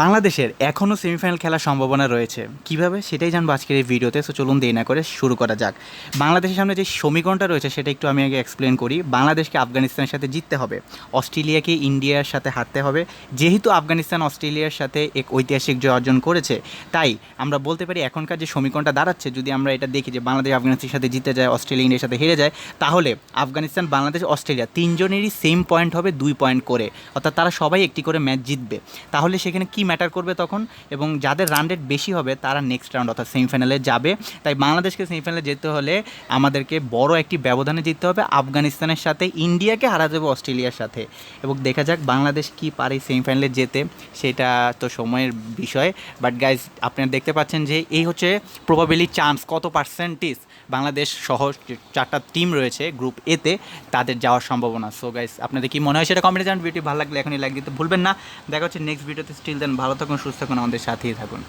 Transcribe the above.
বাংলাদেশের এখনও সেমিফাইনাল খেলার সম্ভাবনা রয়েছে। কীভাবে? সেটাই জানব আজকের এই ভিডিওতে সো চলুন দেরি না করে শুরু করা যাক। বাংলাদেশের সামনে যে সমীকরণটা রয়েছে, সেটা একটু আমি আগে এক্সপ্লেন করি। বাংলাদেশকে আফগানিস্তানের সাথে জিততে হবে। অস্ট্রেলিয়াকে ইন্ডিয়ার সাথে হারতে হবে। যেহেতু আফগানিস্তান অস্ট্রেলিয়ার সাথে এক ঐতিহাসিক জয় অর্জন করেছে, তাই আমরা বলতে পারি এখনকার যে সমীকরণটা দাঁড়াচ্ছে, যদি আমরা এটা দেখি যে বাংলাদেশ আফগানিস্তানের সাথে জিতে যায়, অস্ট্রেলিয়া ইন্ডিয়ার সাথে হেরে যায়, তাহলে আফগানিস্তান, বাংলাদেশ, অস্ট্রেলিয়া তিনজনেরই সেম পয়েন্ট হবে দুই পয়েন্ট করে। অর্থাৎ তারা সবাই একটি করে ম্যাচ জিতবে। তাহলে সেখানে কি ম্যাটার করবে তখন? এবং যাদের রান রেট বেশি হবে, তারা নেক্সট রাউন্ড অর্থাৎ সেমিফাইনালে যাবে। তাই বাংলাদেশকে সেমিফাইনালে যেতে হলে আমাদেরকে বড় একটি ব্যবধানে জিততে হবে আফগানিস্তানের সাথে, ইন্ডিয়াকে হারাতে হবে অস্ট্রেলিয়ার সাথে। এবং দেখা যাক বাংলাদেশ কি পারে সেমিফাইনালে যেতে, সেটা তো সময়ের বিষয়। বাট গাইজ আপনারা দেখতে পাচ্ছেন যে এই হচ্ছে প্রবাবিলি চান্স কত পার্সেন্টেজ বাংলাদেশ সহ চারটা টিম রয়েছে গ্রুপ এতে তাদের যাওয়ার সম্ভাবনা। সো গাইস আপনাদের কি মনে হয় সেটা কমেন্টে জানান। ভিডিও ভালো লাগলে এখনই লাইক দিতে ভুলবেন না। দেখা হচ্ছে নেক্সট ভিডিওতে স্টিল দেন ভালো থাকুন সুস্থ থাকুন আমাদের সাথেই থাকুন।